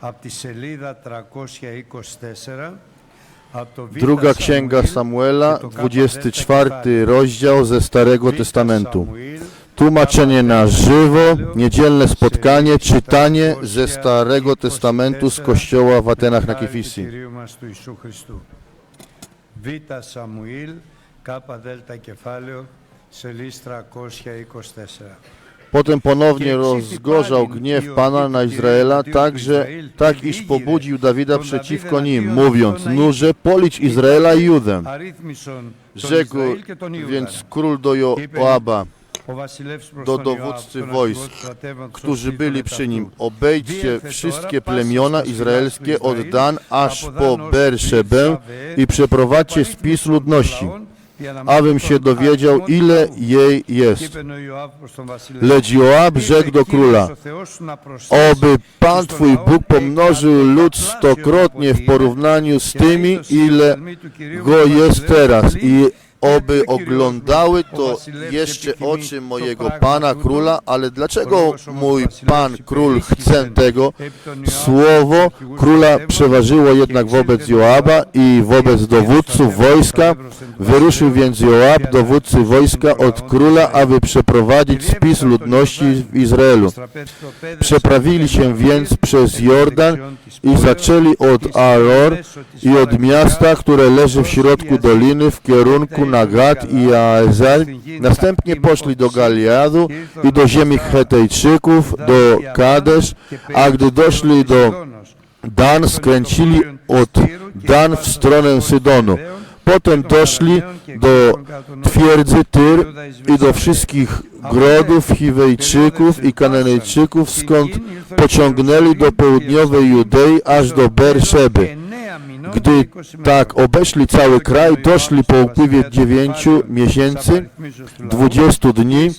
από τη σελίδα 324 από το Β' Druga Księga Σαμουήλ Samuela, και το Κ' 24 rozdział ze Starego Β' Testamentu. Σαμουήλ, Tłumaczenie na żywo, niedzielne spotkanie, czytanie ze Starego Testamentu z Kościoła w Atenach na χάρη του Kifisi. Κυρίου μας του Ιησού Χριστού. Β' Σαμουήλ, κάπα δέλτα κεφάλαιο, σελίς 324. Potem ponownie rozgorzał gniew Pana na Izraela, także tak iż pobudził Dawida przeciwko nim, mówiąc, nurze policz Izraela i Judę. Rzekł więc król do Joaba, do dowódcy wojsk, którzy byli przy nim. Obejdźcie wszystkie plemiona izraelskie od Dan aż po Berszebę i przeprowadźcie spis ludności abym się dowiedział, ile jej jest. Lecz Joab rzekł do króla, Oby Pan Twój Bóg pomnożył lud stokrotnie w porównaniu z tymi, ile go jest teraz i oby oglądały to jeszcze oczy mojego Pana Króla, ale dlaczego mój Pan Król chce tego? Słowo Króla przeważyło jednak wobec Joaba i wobec dowódców wojska. Wyruszył więc Joab, dowódcy wojska, od króla, aby przeprowadzić spis ludności w Izraelu. Przeprawili się więc przez Jordan i zaczęli od Aror i od miasta, które leży w środku doliny w kierunku na Gad i Aezel. Następnie poszli do Galiadu i do ziemi Hetejczyków, do Kadesz, a gdy doszli do Dan, skręcili od Dan w stronę Sydonu. Potem doszli do twierdzy Tyr i do wszystkich grodów Chiwejczyków i Kananejczyków, skąd pociągnęli do południowej Judei aż do Berszeby. Gdy tak obeszli cały kraj, doszli po upływie dziewięciu miesięcy, dwudziestu dni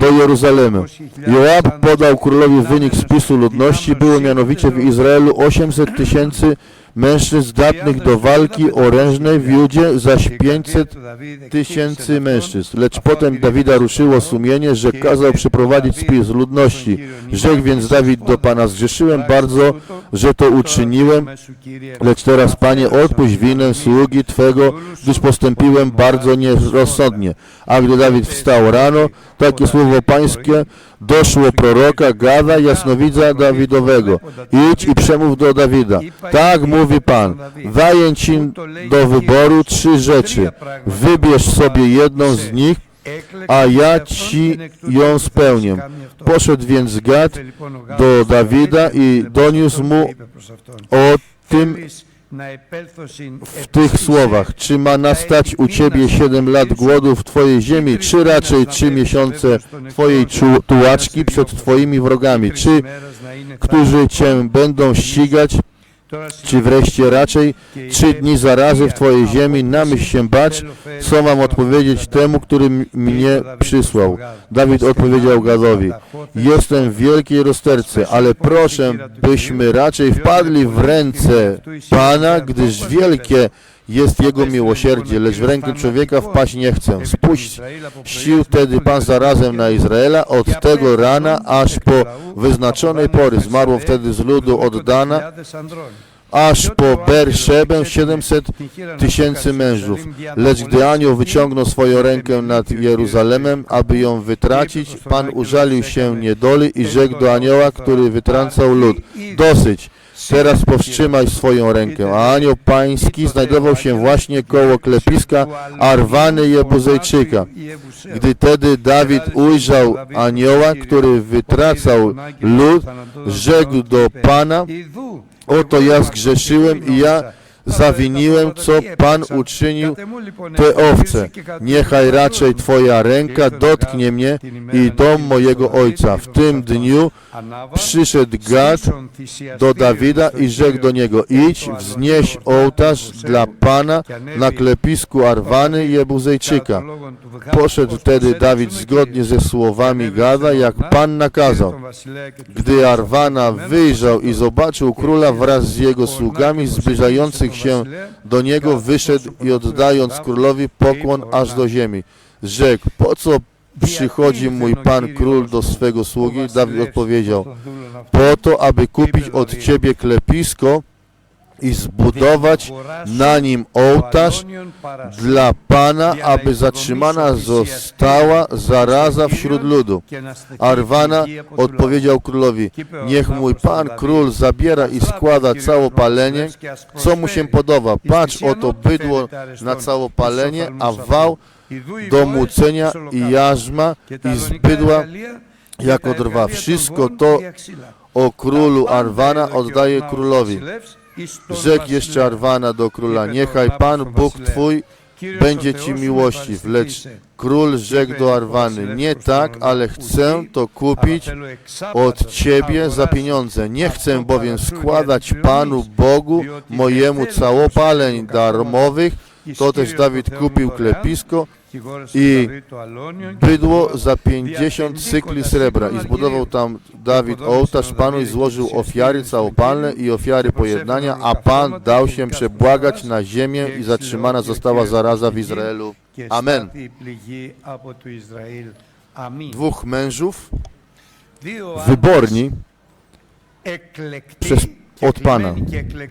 do Jeruzalemu. Joab podał królowi wynik spisu ludności. Było mianowicie w Izraelu 800 tysięcy mężczyzn zdatnych do walki orężnej, w Judzie zaś 500 tysięcy mężczyzn. Lecz potem Dawida ruszyło sumienie, że kazał przeprowadzić spis ludności. Rzekł więc Dawid do Pana, zgrzeszyłem bardzo, że to uczyniłem, lecz teraz, Panie, odpuść winę sługi Twego, gdyż postąpiłem bardzo nierozsądnie. A gdy Dawid wstał rano, takie słowo pańskie doszło proroka Gada, jasnowidza Dawidowego. Idź i przemów do Dawida. Tak mówi Pan, daję Ci do wyboru trzy rzeczy. Wybierz sobie jedną z nich, a ja Ci ją spełnię. Poszedł więc Gad do Dawida i doniósł mu o tym w tych słowach, czy ma nastać u Ciebie siedem lat głodu w Twojej ziemi, czy raczej trzy miesiące Twojej tułaczki przed Twoimi wrogami, czy którzy Cię będą ścigać, czy wreszcie raczej trzy dni zarazy w Twojej ziemi, namyśl się bać, co mam odpowiedzieć temu, który mnie przysłał. Dawid odpowiedział Gadowi, jestem w wielkiej rozterce, ale proszę, byśmy raczej wpadli w ręce Pana, gdyż wielkie jest Jego miłosierdzie, lecz w rękę człowieka wpaść nie chcę. Spuść sił wtedy Pan zarazem na Izraela od tego rana aż po wyznaczonej pory. Zmarło wtedy z ludu od Dana aż po Berszebę 700 tysięcy mężów. Lecz gdy anioł wyciągnął swoją rękę nad Jeruzalemem, aby ją wytracić, Pan użalił się niedoli i rzekł do anioła, który wytrącał lud. Dosyć, teraz powstrzymaj swoją rękę. A anioł pański znajdował się właśnie koło klepiska Arwany Jebuzejczyka. Gdy tedy Dawid ujrzał anioła, który wytracał lud, rzekł do Pana, Oto ja zgrzeszyłem i ja zawiniłem, co Pan uczynił te owce. Niechaj raczej Twoja ręka dotknie mnie i dom mojego ojca. W tym dniu przyszedł Gad do Dawida i rzekł do niego, idź, wznieś ołtarz dla Pana na klepisku Arwany i Jebuzejczyka. Poszedł wtedy Dawid zgodnie ze słowami Gada, jak Pan nakazał. Gdy Arwana wyjrzał i zobaczył króla wraz z jego sługami zbliżających się do niego, wyszedł i oddając królowi pokłon aż do ziemi. Rzekł, po co przychodzi mój Pan Król do swego sługi? Dawid odpowiedział, po to, aby kupić od Ciebie klepisko i zbudować na nim ołtarz dla Pana, aby zatrzymana została zaraza wśród ludu. Arwana odpowiedział królowi, niech mój Pan Król zabiera i składa całopalenie, co mu się podoba. Patrz, oto bydło na całopalenie, a wał do mucenia i jarzma i z bydła jako drwa. Wszystko to o królu Arwana oddaje królowi. Rzekł jeszcze Arwana do króla, niechaj Pan Bóg Twój będzie Ci miłościw, lecz król rzekł do Arwany, nie tak, ale chcę to kupić od Ciebie za pieniądze. Nie chcę bowiem składać Panu Bogu mojemu całopaleń darmowych. To też Dawid kupił klepisko i bydło za 50 cykli srebra. I zbudował tam Dawid ołtarz Panu i złożył ofiary całopalne i ofiary pojednania, a Pan dał się przebłagać na ziemię i zatrzymana została zaraza w Izraelu. Amen. Dwóch mężów wyborni przez- od Pana.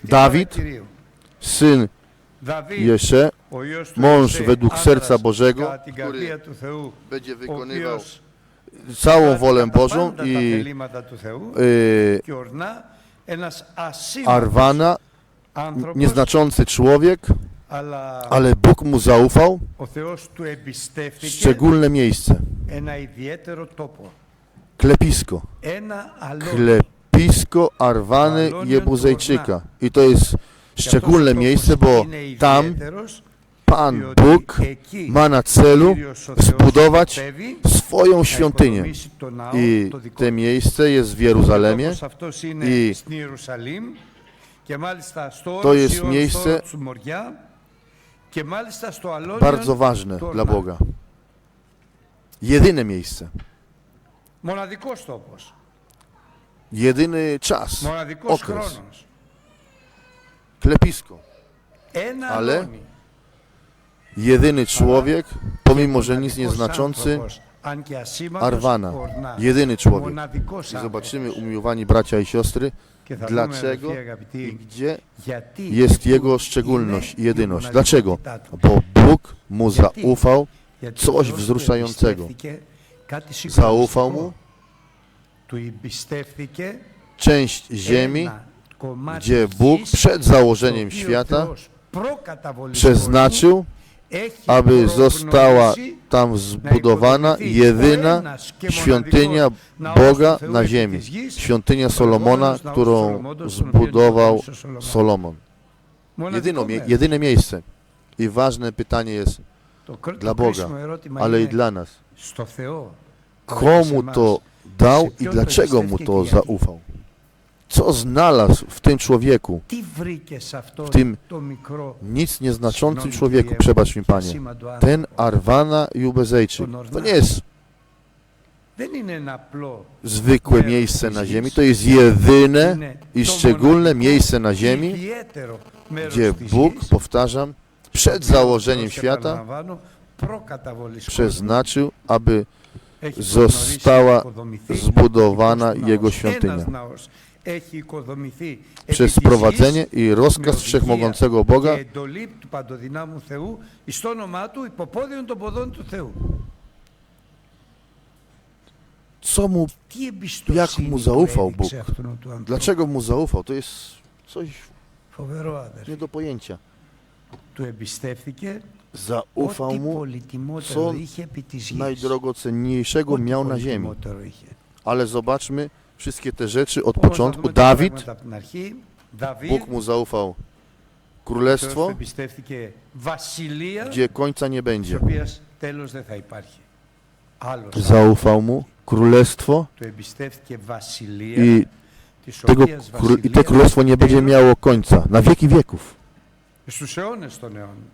Dawid, syn Jesze, mąż według serca Bożego, który będzie wykonywał całą wolę Bożą i y, Arwana, nieznaczący człowiek, ale Bóg mu zaufał szczególne miejsce, klepisko, klepisko Arwany Jebuzejczyka. I to jest szczególne miejsce, bo tam Pan Bóg ma na celu zbudować swoją świątynię. I to miejsce jest w Jeruzalemie i to jest miejsce bardzo ważne dla Boga. Jedyne miejsce. Jedyny czas, okres klepisko, Ale jedyny człowiek, pomimo że nic nieznaczący, Arwana, jedyny człowiek. I zobaczymy, umiłowani bracia i siostry, dlaczego i gdzie jest Jego szczególność i jedyność. Dlaczego? Bo Bóg mu zaufał coś wzruszającego. Zaufał mu część ziemi, gdzie Bóg przed założeniem świata przeznaczył, aby została tam zbudowana jedyna świątynia Boga na ziemi, świątynia Solomona, którą zbudował Solomon. Jedyno, jedyne miejsce. I ważne pytanie jest dla Boga, ale i dla nas. Komu to dał i dlaczego mu to zaufał? Co znalazł w tym człowieku, w tym nic nieznaczącym człowieku, przebacz mi Panie, ten Arwana Jubezejczyk. To nie jest zwykłe miejsce na ziemi, to jest jedyne i szczególne miejsce na ziemi, gdzie Bóg, powtarzam, przed założeniem świata przeznaczył, aby została zbudowana Jego świątynia przez wprowadzenie i rozkaz Wszechmogącego Boga. Co mu, jak mu zaufał Bóg, dlaczego mu zaufał, to jest coś nie do pojęcia. Zaufał mu, co najdrogocenniejszego miał na ziemi. Ale zobaczmy, wszystkie te rzeczy od początku. Dawid, Bóg mu zaufał. Królestwo, gdzie końca nie będzie. Zaufał mu królestwo i, tego, i te królestwo nie będzie miało końca, na wieki wieków.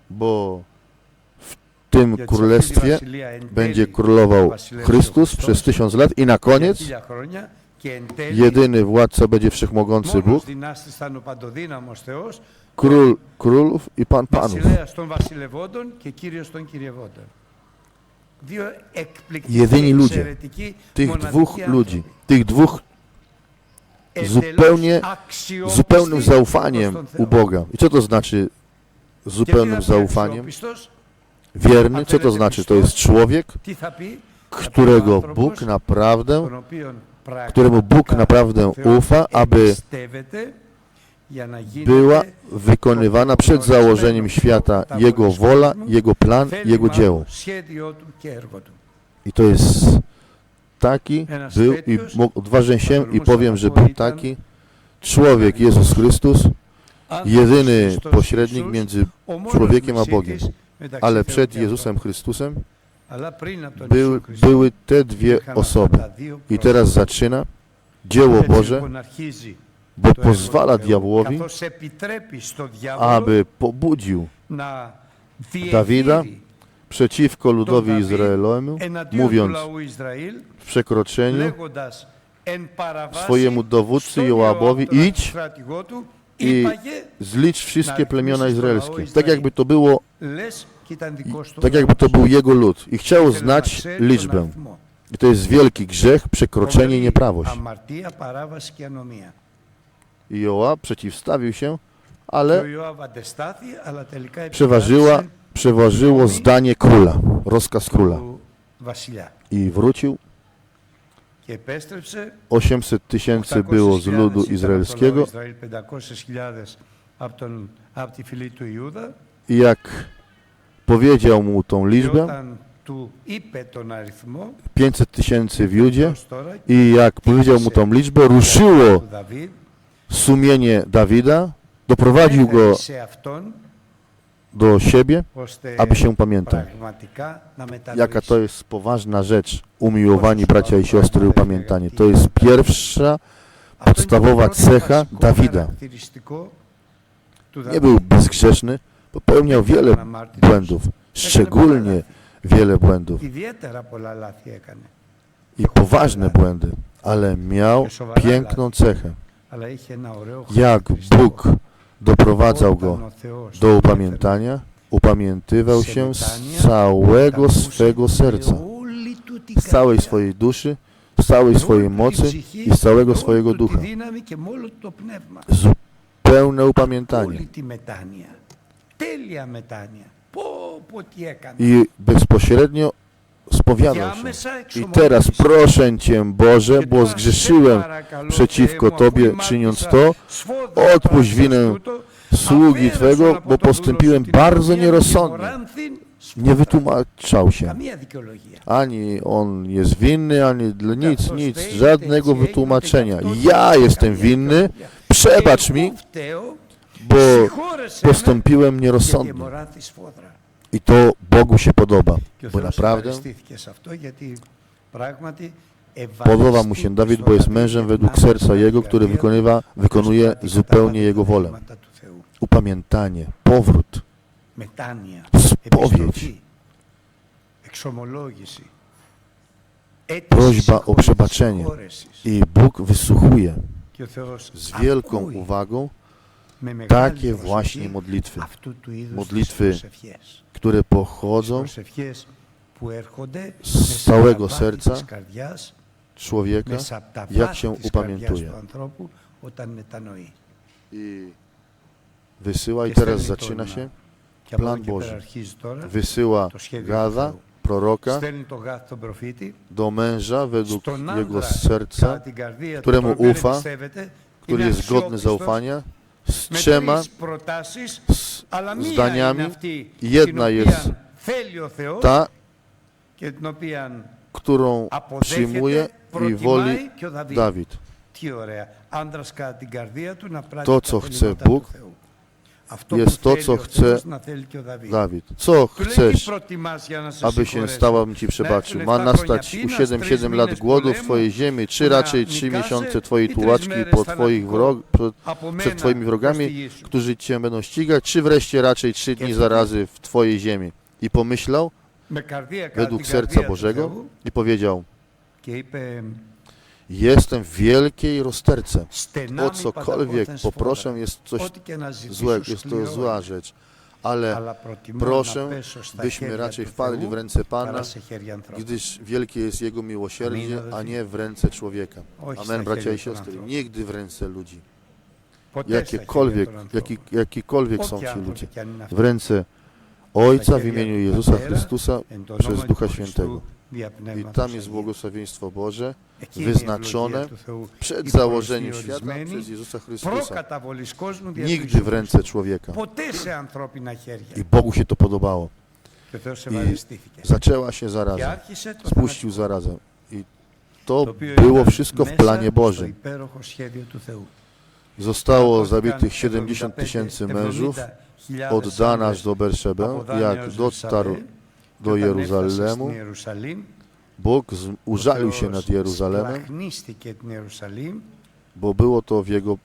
Bo w tym królestwie będzie królował Chrystus przez tysiąc lat i na koniec jedyny władca będzie wszechmogący Bóg, król królów i pan panów, jedyni ludzie, tych dwóch ludzi, tych dwóch zupełnie, zupełnym zaufaniem u Boga. I co to znaczy zupełnym zaufaniem? Wierny, co to znaczy? To jest człowiek, którego Bóg naprawdę któremu Bóg naprawdę ufa, aby była wykonywana przed założeniem świata Jego wola, Jego plan, Jego dzieło. I to jest taki był i odważę się i powiem, że był taki człowiek Jezus Chrystus, jedyny pośrednik między człowiekiem a Bogiem, ale przed Jezusem Chrystusem był, były te dwie osoby. I teraz zaczyna dzieło Boże, bo pozwala diabłowi, aby pobudził Dawida przeciwko ludowi Izraelemu, mówiąc w przekroczeniu swojemu dowódcy Joabowi, idź i zlicz wszystkie plemiona izraelskie. Tak jakby to było tak jakby to był jego lud. I chciał znać liczbę. I to jest wielki grzech, przekroczenie, nieprawość. Joa przeciwstawił się, ale przeważyła, przeważyło zdanie króla, rozkaz króla. I wrócił. 800 tysięcy było z ludu izraelskiego. I jak Powiedział mu tą liczbę, 500 tysięcy w Judzie. I jak powiedział mu tą liczbę, ruszyło sumienie Dawida, doprowadził go do siebie, aby się pamiętał. Jaka to jest poważna rzecz, umiłowani bracia i siostry, upamiętanie. To jest pierwsza podstawowa cecha Dawida. Nie był bezgrzeszny, Popełniał wiele błędów, szczególnie wiele błędów. I poważne błędy, ale miał piękną cechę. Jak Bóg doprowadzał go do upamiętania, upamiętywał się z całego swego serca, z całej swojej duszy, z całej swojej mocy i z całego swojego ducha. Zupełne upamiętanie. I bezpośrednio spowiadał się. I teraz proszę Cię, Boże, bo zgrzeszyłem przeciwko Tobie, czyniąc to, odpuść winę sługi Twego, bo postąpiłem bardzo nierozsądnie. Nie wytłumaczał się. Ani on jest winny, ani dla nic, nic, żadnego wytłumaczenia. Ja jestem winny, przebacz mi, bo postąpiłem nierozsądnie. I to Bogu się podoba, bo naprawdę podoba mu się Dawid, bo jest mężem według serca jego, który wykonywa, wykonuje zupełnie jego wolę. Upamiętanie, powrót, spowiedź, prośba o przebaczenie. i Bóg wysłuchuje z wielką uwagą takie właśnie modlitwy, modlitwy, które pochodzą z całego serca człowieka, jak się upamiętuje. I wysyła, i teraz zaczyna się plan Boży. Wysyła Gada, proroka, do męża według jego serca, któremu ufa, który jest godny zaufania, z trzema zdaniami. Jedna jest ta, którą przyjmuje i woli Dawid. To, co chce Bóg, jest to, co chce Dawid. Co chcesz, aby się stało, bym Ci przebaczył? Ma nastać u 7-7 lat głodu w Twojej ziemi, czy raczej 3 miesiące Twojej tułaczki po twoich wrog, przed Twoimi wrogami, którzy Cię będą ścigać, czy wreszcie raczej 3 dni zarazy w Twojej ziemi? I pomyślał według serca Bożego i powiedział, Jestem w wielkiej rozterce. O cokolwiek poproszę, jest coś złego, jest to zła rzecz. Ale proszę, byśmy raczej wpadli w ręce Pana, gdyż wielkie jest Jego miłosierdzie, a nie w ręce człowieka. Amen, bracia i siostry. Nigdy w ręce ludzi. Jakiekolwiek, jaki, jakikolwiek są ci ludzie. W ręce Ojca w imieniu Jezusa Chrystusa przez Ducha Świętego. I tam jest błogosławieństwo Boże wyznaczone przed założeniem świata przez Jezusa Chrystusa. Nigdy w ręce człowieka. I Bogu się to podobało. I zaczęła się zaraza. Spuścił zarazę. I to było wszystko w planie Bożym. Zostało zabitych 70 tysięcy mężów, oddana aż do Berszebę, jak dotarł do Jeruzalemu, Bóg użalił się nad Jeruzalemem, bo było to w Jego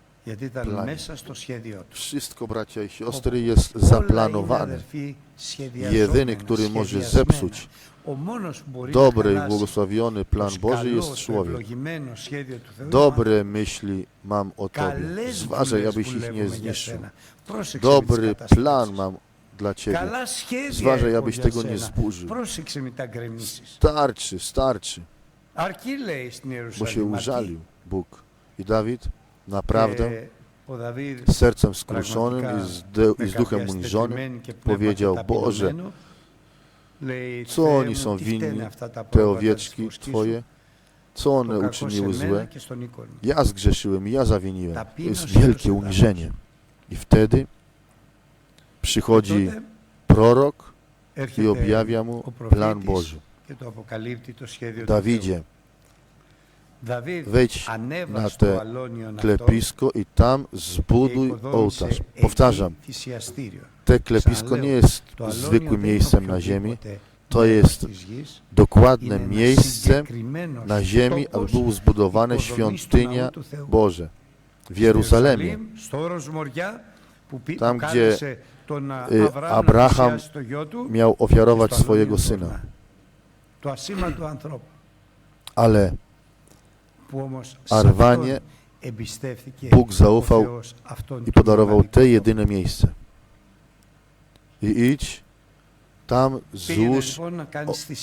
planie. Wszystko, bracia i siostry, jest zaplanowane. Jedyny, który może zepsuć dobry i błogosławiony plan Boży jest człowiek. Dobre myśli mam o Tobie. Zważaj, abyś ich nie zniszczył. Dobry plan mam dla ciebie. Zważaj, abyś tego nie zburzył. Starczy, starczy. Bo się użalił Bóg. I Dawid naprawdę z sercem skruszonym i z, i z duchem uniżonym powiedział, Boże, co oni są winni, te owieczki Twoje, co one uczyniły złe. Ja zgrzeszyłem, ja zawiniłem. To jest wielkie uniżenie. I wtedy przychodzi prorok i objawia mu plan Boży. Dawidzie, wejdź na te klepisko i tam zbuduj ołtarz. Powtarzam, te klepisko nie jest zwykłym miejscem na ziemi, to jest dokładne miejsce na ziemi, aby było zbudowane świątynia Boże w Jeruzalemie. Tam, gdzie Y, Abraham miał ofiarować swojego syna. Ale Arwanie Bóg zaufał i podarował te jedyne miejsce. I idź tam złóż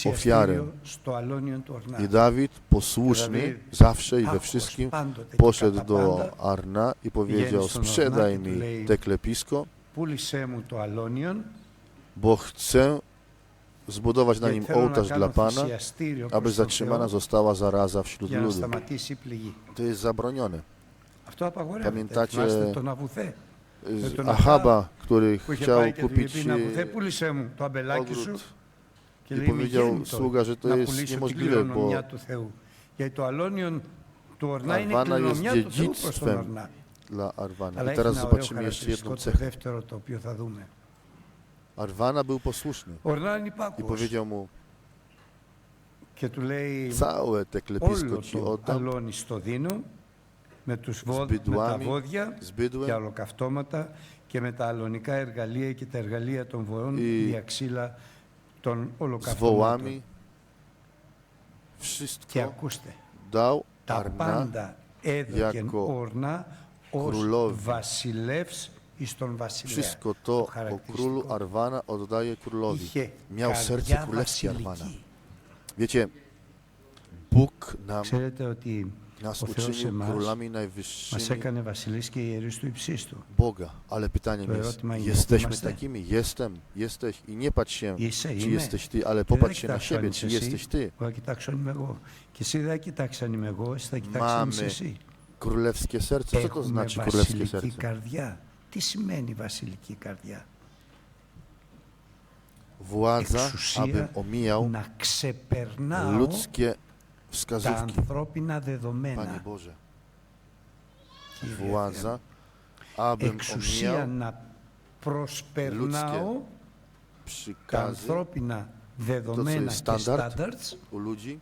ofiarę. I Dawid, posłuszny zawsze i we wszystkim, poszedł do Arna i powiedział, sprzedaj mi te klepisko, πούλησέ μου το αλόνιον bo chcę zbudować na και nim θέλω να ołtarz dla κάνω Pana, θυσιαστήριο aby προς τον zatrzymana Θεό została zaraza wśród για να ludu. σταματήσει η πληγή. To jest zabronione. Αυτό απαγορεύεται. Pamiętacie, Θυμάστε τον Αβουθέ Z τον Achaba, który που είχε chciał πάει και του kupić είπε να Αβουθέ e, πούλησέ μου το αμπελάκι σου ogród και i λέει μη powiedział γέννητο sługa, że to να jest πουλήσω την niemożliwe, κληρονομιά bo του Θεού. Γιατί το αλόνιον του Ορνά είναι Αρβάνα κληρονομιά jest του Θεού προς τον dziedzictwem Ορνά. Dla Arwana. Αλλά I έχει teraz ένα ωραίο zobaczymy jeszcze χαρακτηριστικό jedną το cechę. δεύτερο το οποίο θα δούμε. Arwana był posłuszny Ο Ορνά είναι i υπάκουος powiedział mu, και του λέει całe te klepisko όλο ci το oddam αλόνι στο δίνω με, τους βόδ, z με τα bydłami, βόδια z και bydłem ολοκαυτώματα και με τα αλωνικά εργαλεία και τα εργαλεία των βοών I- διαξύλα των z ολοκαυτωμάτων. wołami. Και Wszystko ακούστε, dał τα Arna πάντα έδωκεν jako ορνά ως królowi. βασιλεύς εις τον βασιλέα. Wszystko to o charakterystyczne. królu Arwana oddaje królowi. Είχε Miał serce καρδιά królewskie Arwana. βασιλική. Wiecie, Bóg nam, Ξέρετε ότι nas o Θεός uczynił εμάς królami μας najwyższymi έκανε βασιλείς και ιερείς του υψίστου. Boga. Ale pytaniem To jest, erotma jest, jesteśmy είμαστε. takimi? Jestem, jesteś i nie patrz się, Είσαι, czy είμαι. jesteś ty, ale Και δεν popatrz θα się na κοιτάξω αν siebie, είσαι czy εσύ. jesteś ty. Εγώ θα κοιτάξω αν είμαι εγώ. Και εσύ δεν θα κοιτάξει αν είμαι εγώ, εσύ θα κοιτάξει αν είσαι Mamy εσύ. Królewskie serce. Co to Έχουμε znaczy królewskie βασιλική serce? καρδιά. Τι σημαίνει βασιλική καρδιά; Władza, Εξουσία abym omijał να ξεπερνάω ludzkie τα wskazówki. ανθρώπινα Panie δεδομένα. Boże, Κύριε władza, Θεέ. abym Εξουσία omijał να προσπερνάω τα przykazy ανθρώπινα δεδομένα και standard. standards u ludzi,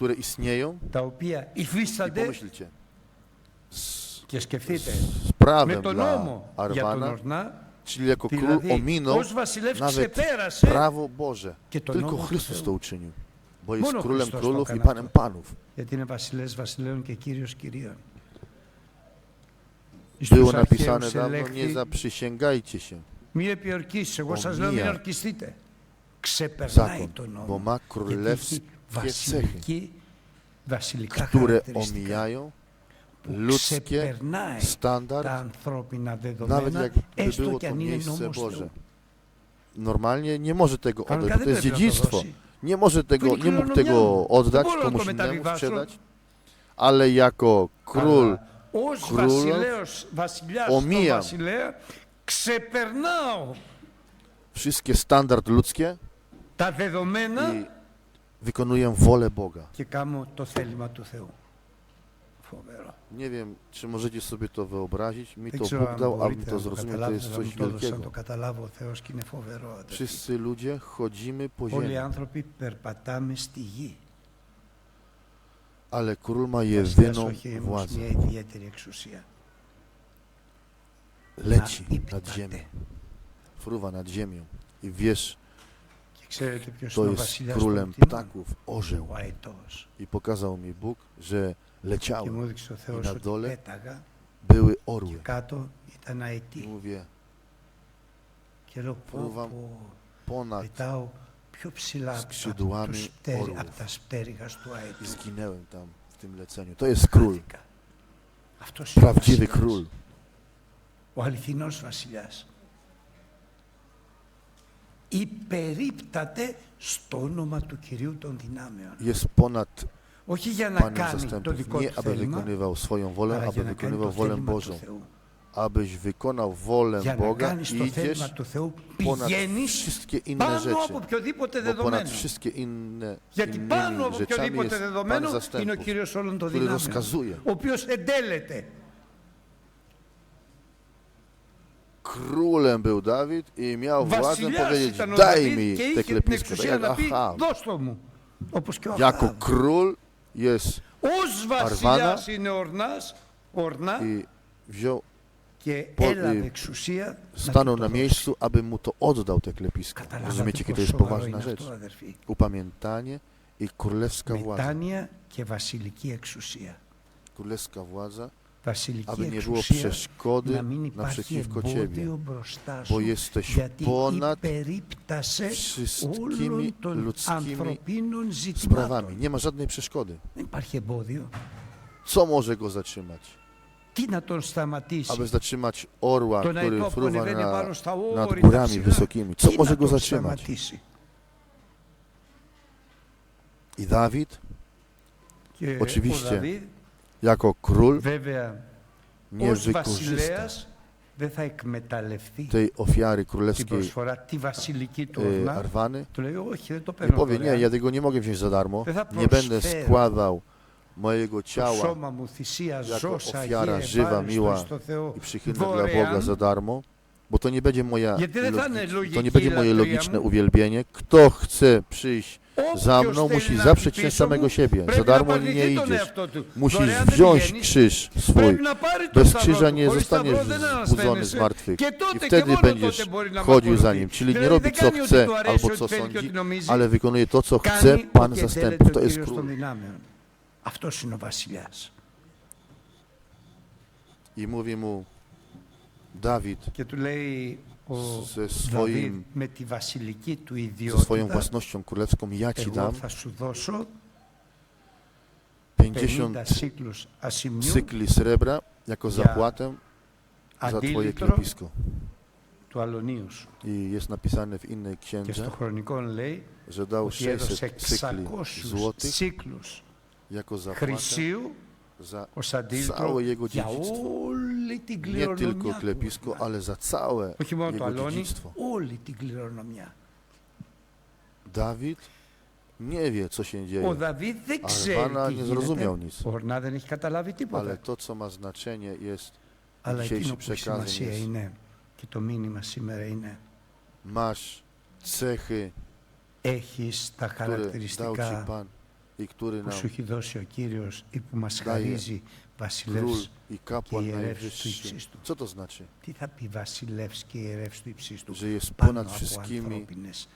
które istnieją. τα οποία I υφίστανται pomyślcie, z, και σκεφτείτε z με prawem τον dla νόμο για τον Arwana, Ορνά czyli jako król δηλαδή ominął ως βασιλεύς nawet ξεπέρασε prawo Boże. και τον Tylko νόμο του Chrystus Θεού. to uczynił, bo jest Μόνο królem Chrystus to królów i έκανε panem αυτό. panów. γιατί είναι βασιλεύς βασιλέων και κύριος κυρίων. Było Στους napisane αρχαίους dawno, nie ελέγχθη zaprzysięgajcie się. Μη επιορκήσεις. Εγώ σας λέω μην Ομοία. ορκιστείτε. Ξεπερνάει Zakon, τον bo νόμο. ma Γιατί królewskie dwie cechy, które omijają ludzkie standard, nawet jakby było to miejsce Boże. Normalnie nie może tego oddać, to jest dziedzictwo. Nie może tego, nie mógł tego oddać komuś innemu, sprzedać, ale jako król królów omijam wszystkie standardy ludzkie i wykonuję wolę Boga. και κάνω το θέλημα του Θεού. Φοβερό. Nie wiem, czy możecie sobie to wyobrazić. Mi Δεν to ξέρω Bóg αν dał, abym μπορείτε to να το zrozumiał. To καταλάβετε, jest θα μου coś το έδωσε να το wielkiego. καταλάβω ο Θεός και είναι φοβερό. αδερφοί. Wszyscy ludzie chodzimy po Όλοι οι ziemi, άνθρωποι περπατάμε στη γη. ale król ma Ο jedyną έχει όμως władzę. μια ιδιαίτερη εξουσία. Leci να nad ύπταται. ziemią, fruwa nad ziemią. I wiesz, Και ξέρετε ποιος to είναι ο jest βασιλιάς των królem πτηνών. ptaków, orzeł. Ο αετός. I pokazał mi Bóg, że Και leciały, μου έδειξε ο Θεός να ότι δόλε. πέταγα były και orły. κάτω ήταν I αετή. mówię, Και λέω πω Φρούβα πω ponad πετάω πιο ψηλά από, σκυδουάμι τους πτέρι, όρους. από τα σπτέρυγα του i αετού. zginęłem tam w tym leceniu. To jest król, Χάθηκα. Αυτός είναι ο prawdziwy βασιλιάς. król. Ο αληθινός βασιλιάς. Υπερίπταται στο όνομα του Κυρίου των δυνάμεων. Jest ponad Όχι για να Panem κάνει το zastępów. δικό Nie, του aby θέλημα, wykonywał swoją wolę, αλλά aby για να κάνει wykonywał το wolę θέλημα του Bożą. Θεού. Abyś wykonał wolę Για να Boga κάνεις i το idziesz θέλημα του Θεού, ponad πηγαίνεις wszystkie inne πάνω rzeczy. από οποιοδήποτε Bo ponad δεδομένο. wszystkie inne Γιατί πάνω innymi από rzeczami οποιοδήποτε jest Pan δεδομένο είναι ο zastępów, Κύριος όλων των który δυνάμεων. rozkazuje. Ο οποίος εντέλεται. królem był Dawid i miał władzę powiedzieć, daj mi te klepisko. Tak, aha, doszło mu. jako król jest Arwana i wziął pod, stanął na miejscu, aby mu to oddał te klepisko. Rozumiecie, kiedy to jest poważna rzecz. Upamiętanie i królewska władza. Królewska władza aby nie było przeszkody naprzeciwko Ciebie, bo jesteś ponad wszystkimi ludzkimi sprawami. Nie ma żadnej przeszkody. Co może go zatrzymać? aby zatrzymać orła, który fruwa na, nad górami wysokimi. Co może go zatrzymać? I Dawid, oczywiście, jako król nie wykorzysta tej ofiary królewskiej e, Arwany i powie, nie, ja tego nie mogę wziąć za darmo, nie będę składał mojego ciała jako ofiara żywa, miła i przychylna dla Boga za darmo, bo to nie będzie, moja, to nie będzie moje logiczne uwielbienie. Kto chce przyjść za mną musi zaprzeć się samego siebie. Za darmo nie idziesz. Musisz wziąć krzyż swój. Bez krzyża nie zostaniesz zbudzony z martwych. I wtedy będziesz chodził za nim. Czyli nie robi co chce albo co sądzi, ale wykonuje to, co chce Pan zastępów. To jest król. I mówi mu Dawid ze, swoim, ze swoją własnością królewską, ja ci dam 50 cykli srebra jako zapłatę za twoje klepisko. I jest napisane w innej księdze, że dał 600 cykli złotych jako zapłatę za całe jego dziedzictwo nie tylko klepisko, ale za całe jego dziedzictwo. Dawid nie wie, co się dzieje. A Pana nie zrozumiał nic. Ale to, co ma znaczenie, jest dzisiejszy przekazem. Jest. Masz cechy, które dał Ci Pan i który nam daje χαρίζει król βασιλεύς i kapłan i iерεύς του najwyższy. ύψιστου. Co to znaczy? Τι θα πει βασιλεύς και ιερεύς του ύψιστου Że jest πάνω ponad από wszystkimi ανθρώπινες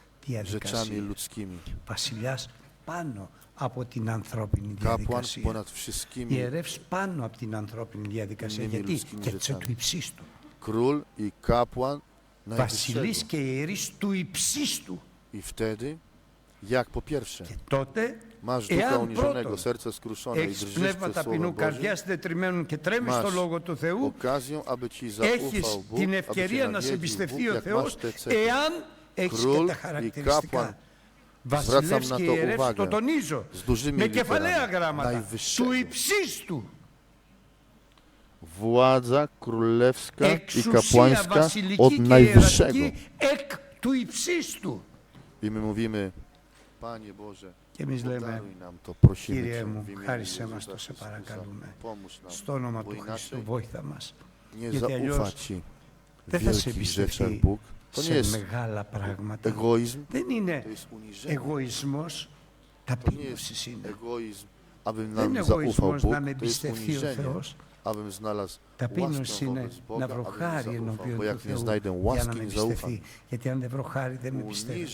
rzeczami διαδικασίες. ludzkimi. Βασιλιάς πάνω από την ανθρώπινη Kapłan διαδικασία. ponad wszystkimi. Ιερεύς πάνω από την ανθρώπινη διαδικασία. Innymi Γιατί; ludzkimi και της rzeczami. του υψίστου. Król i kapłan najwyższego. βασιλείς και ιερείς του υψίστου. I wtedy, jak po pierwsze, Και τότε, masz ducha εάν uniżonego, πρώτον serce skruszone i έχεις drżysz πνεύμα przed ταπεινού, Słowem Bożym, καρδιάς δετριμένων και τρέμεις Masz στο Λόγο του Θεού, okazję, aby ci έχεις zaufał Bóg, την aby cię ευκαιρία να σε nawiedził Bóg, εμπιστευτεί ο jak masz Θεός, te cechy. εάν έχεις και Król τα i χαρακτηριστικά. kapłan, Βασιλεύς να και το ιερεύς, uwagę, το τονίζω, z dużymi με literami, κεφαλαία γράμματα, najwyższego. του υψίστου. władza królewska i Εξουσία kapłańska od βασιλική και najwyższego. ιερατική εκ του υψίστου. I my mówimy, Panie Boże, και εμείς λέμε, Κύριε μου, χάρισέ μας το σε παρακαλούμε. Στο όνομα του Χριστού βόηθα μας. Γιατί αλλιώς δεν θα σε εμπιστευτεί σε μεγάλα πράγματα. Δεν είναι εγωισμός, ταπείνωσης είναι. Δεν είναι εγωισμός να με εμπιστευτεί ο Θεός. Ταπείνωση είναι να βροχάρει ενώπιον του Θεού για να με εμπιστευτεί. Γιατί αν δεν βροχάρει δεν με πιστεύει.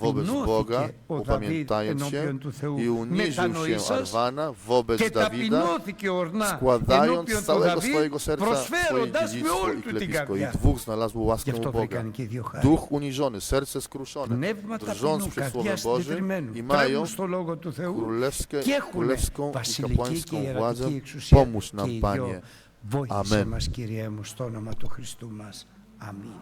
wobec Boga, upamiętając się i uniżył się Arwana wobec Dawida, składając z całego swojego serca swoje dziedzictwo i klepisko. I dwóch znalazło łaskę u Boga. Duch uniżony, serce skruszone, drżąc przed Słowem Bożym i mają królewską, królewską i kapłańską władzę. Pomóż nam, Panie. Amen. Amen.